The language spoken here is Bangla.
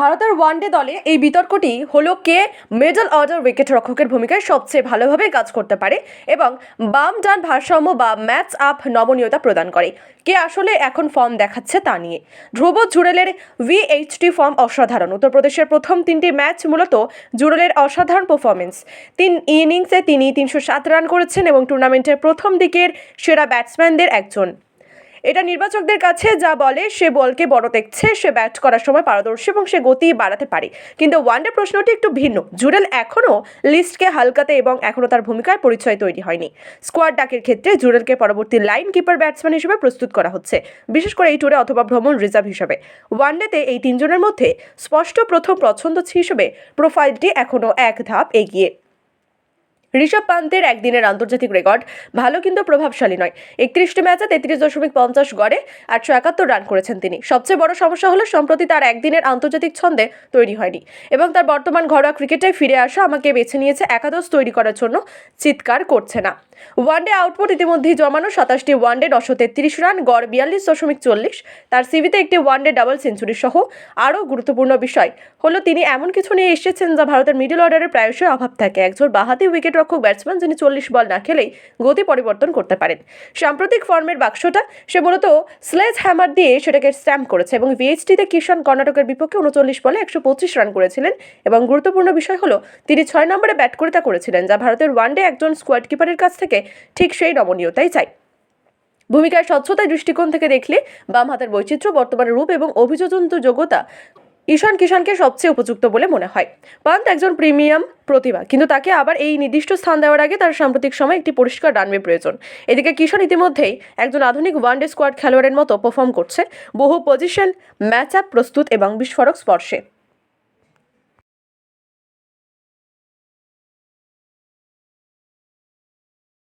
ভারতের ওয়ানডে দলে এই বিতর্কটি হলো কে মিডল অর্ডার উইকেট রক্ষকের ভূমিকায় সবচেয়ে ভালোভাবে কাজ করতে পারে এবং বাম ডান ভারসাম্য বা ম্যাচ আপ নমনীয়তা প্রদান করে। কে আসলে এখন ফর্ম দেখাচ্ছে তা নিয়ে। ধ্রুব জুরেলের ভিএইচটি ফর্ম অসাধারণ। উত্তরপ্রদেশের প্রথম তিনটি ম্যাচ মূলত জুরেলের অসাধারণ পারফরমেন্স তিন ইনিংসে তিনি তিনশো সাত রান করেছেন এবং টুর্নামেন্টের প্রথম দিকের সেরা ব্যাটসম্যানদের একজন। এটা নির্বাচকদের কাছে যা বলে, সে বলকে বড় দেখছে, সে ব্যাট করার সময় পারদর্শী এবং সে গতি বাড়াতে পারে। কিন্তু ওয়ানডে প্রশ্নটি একটু ভিন্ন। জুরেল এখনও লিস্টকে হালকাতে এবং এখনও তার ভূমিকায় পরিচয় তৈরি হয়নি। স্কোয়াড ডাকের ক্ষেত্রে জুরেলকে পরবর্তী লাইন কিপার ব্যাটসম্যান হিসেবে প্রস্তুত করা হচ্ছে, বিশেষ করে এই টুরে অথবা ভ্রমণ রিজার্ভ হিসেবে। ওয়ানডেতে এই তিনজনের মধ্যে স্পষ্ট প্রথম পছন্দ হিসেবে প্রোফাইলটি এখনও এক ধাপ এগিয়ে ঋষভ পান্তের একদিনের আন্তর্জাতিক রেকর্ড, ভালো কিন্তু প্রভাবশালী নয়। একত্রিশটি ম্যাচে তেত্রিশ দশমিক পঞ্চাশ গড়ে আটশো একাত্তর রান করেছেন তিনি। সবচেয়ে বড় সমস্যা হলো সম্প্রতি তার একদিনের আন্তর্জাতিক ছন্দে তৈরি হয়নি এবং তার বর্তমান ঘরোয়া ক্রিকেটে ফিরে আসা আমাকে বেছে নিয়েছে একাদশ তৈরি করার জন্য চিৎকার করছে না। ওয়ানডে আউটপুট ইতিমধ্যেই জমানো সাতাশটি ওয়ানডে নশো তেত্রিশ রান, গড় বিয়াল্লিশ দশমিক চল্লিশ। তার সিভিতে একটি ওয়ানডে ডাবল সেঞ্চুরি সহ আরও গুরুত্বপূর্ণ বিষয় হলো তিনি এমন কিছু নিয়ে এসেছেন যা ভারতের মিডল অর্ডারের প্রায়শই অভাব থাকে। একজন বাহাতি উইকেট রক্ষক ব্যাটসম্যান যিনি চল্লিশ বল না খেলেই গতি পরিবর্তন করতে পারেন। সাম্প্রতিক ফর্মের বাক্সটা সে মূলত স্লেজ হ্যামার দিয়ে সেটাকে স্ট্যাম্প করেছে এবং ভিএইচটিতে কিষান কর্ণাটকের বিপক্ষে উনচল্লিশ বলে একশো পঁচিশ রান করেছিলেন এবং গুরুত্বপূর্ণ বিষয় হলো তিনি ছয় নম্বরে ব্যাট করে তা করেছিলেন, যা ভারতের ওয়ানডে একজন স্কোয়াড কিপারের কাছ থেকে ঠিক সেই নমনীয়তাই চাই। ভূমিকার স্বচ্ছতার দৃষ্টিকোণ থেকে দেখলে বাম হাতের বৈচিত্র্য, বর্তমানে রূপ এবং অভিযোজন যোগ্যতা ঈশান কিষানকে সবচেয়ে উপযুক্ত বলে মনে হয়। পান্ত একজন প্রিমিয়াম প্রতিভা, কিন্তু তাকে আবার এই নির্দিষ্ট স্থান দেওয়ার আগে তার সাম্প্রতিক সময় একটি পরিষ্কার রানওয়ে প্রয়োজন। এদিকে কিষান ইতিমধ্যেই একজন আধুনিক ওয়ানডে স্কোয়াড খেলোয়াড়ের মতো পারফর্ম করছে। বহু পজিশন ম্যাচ আপ প্রস্তুত এবং বিস্ফোরক স্পর্শে।